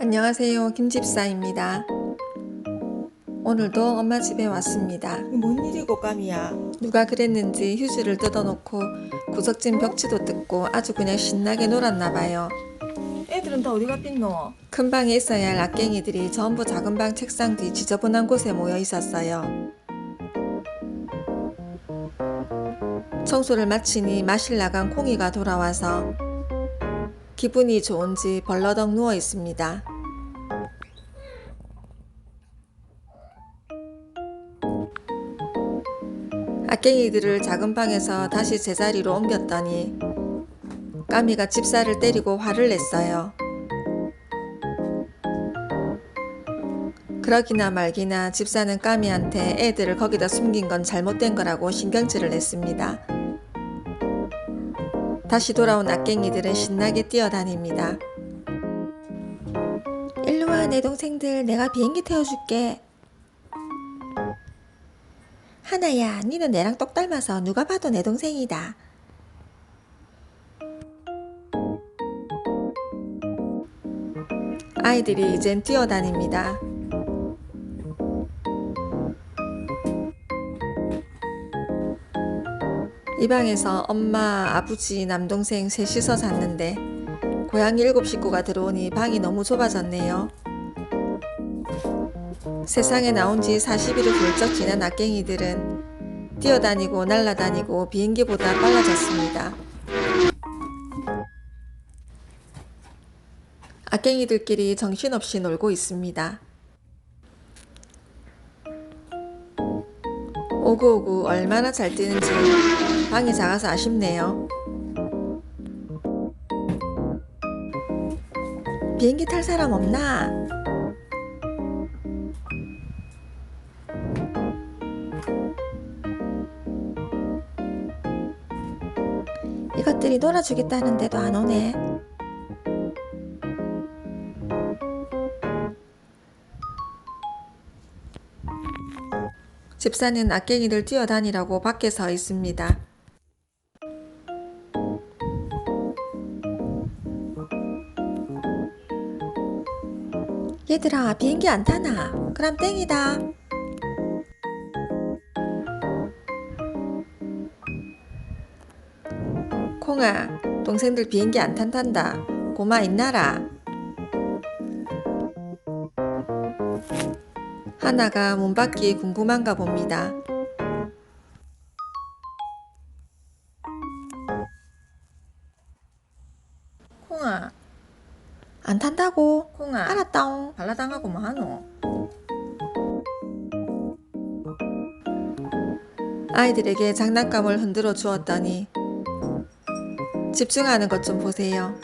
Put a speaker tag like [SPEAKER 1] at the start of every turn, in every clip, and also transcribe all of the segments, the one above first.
[SPEAKER 1] 안녕하세요. 김집사입니다. 오늘도 엄마 집에 왔습니다.
[SPEAKER 2] 뭔 일이고 까미야
[SPEAKER 1] 누가 그랬는지 휴지를 뜯어놓고 구석진 벽지도 뜯고 아주 그냥 신나게 놀았나 봐요.
[SPEAKER 2] 애들은 다 어디 갔겠노?
[SPEAKER 1] 큰 방에 있어야 할 악갱이들이 전부 작은 방 책상 뒤 지저분한 곳에 모여 있었어요. 청소를 마치니 마실 나간 콩이가 돌아와서 기분이 좋은지 벌러덩 누워 있습니다. 악갱이들을 작은 방에서 다시 제자리로 옮겼더니 까미가 집사를 때리고 화를 냈어요. 그러기나 말기나 집사는 까미한테 애들을 거기다 숨긴 건 잘못된 거라고 신경질을 냈습니다. 다시 돌아온 악갱이들은 신나게 뛰어다닙니다. 일로와 내 동생들 내가 비행기 태워줄게. 하나야 니는 내랑 똑 닮아서 누가 봐도 내 동생이다. 아이들이 이젠 뛰어다닙니다. 이 방에서 엄마, 아버지, 남동생 셋이서 잤는데 고양이 일곱 식구가 들어오니 방이 너무 좁아졌네요. 세상에 나온 지 40일을 훌쩍 지난 악갱이들은 뛰어다니고 날아다니고 비행기보다 빨라졌습니다. 악갱이들끼리 정신없이 놀고 있습니다. 오구오구 얼마나 잘 뛰는지 방이 작아서 아쉽네요. 비행기 탈 사람 없나? 이것들이 놀아주겠다는데도 안 오네. 집사는 악갱이들 뛰어다니라고 밖에 서 있습니다. 얘들아 비행기 안 타나? 그럼 땡이다. 콩아 동생들 비행기 안 탄단다. 고마 있나라. 하나가 문 밖이 궁금한가 봅니다.
[SPEAKER 2] 콩아
[SPEAKER 1] 안 탄다고?
[SPEAKER 2] 콩아
[SPEAKER 1] 알았다옹.
[SPEAKER 2] 발라당하고 뭐하노?
[SPEAKER 1] 아이들에게 장난감을 흔들어 주었더니 집중하는 것 좀 보세요.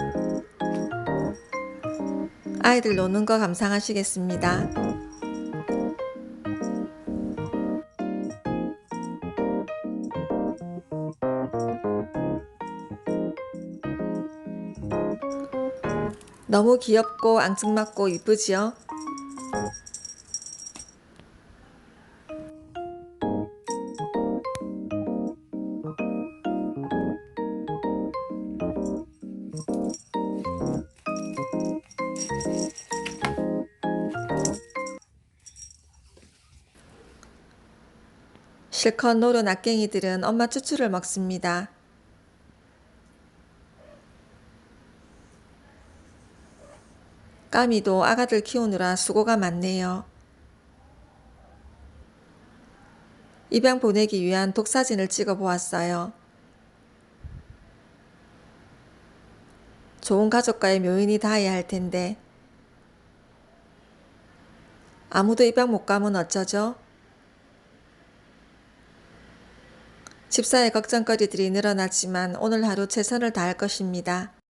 [SPEAKER 1] 아이들 노는 거 감상하시겠습니다. 너무 귀엽고 앙증맞고 이쁘지요? 실컷 노른 악갱이들은 엄마 쭈쭈를 먹습니다. 까미도 아가들 키우느라 수고가 많네요. 입양 보내기 위한 독사진을 찍어 보았어요. 좋은 가족과의 묘인이 닿아야 할 텐데 아무도 입양 못 가면 어쩌죠? 집사의 걱정거리들이 늘어났지만 오늘 하루 최선을 다할 것입니다.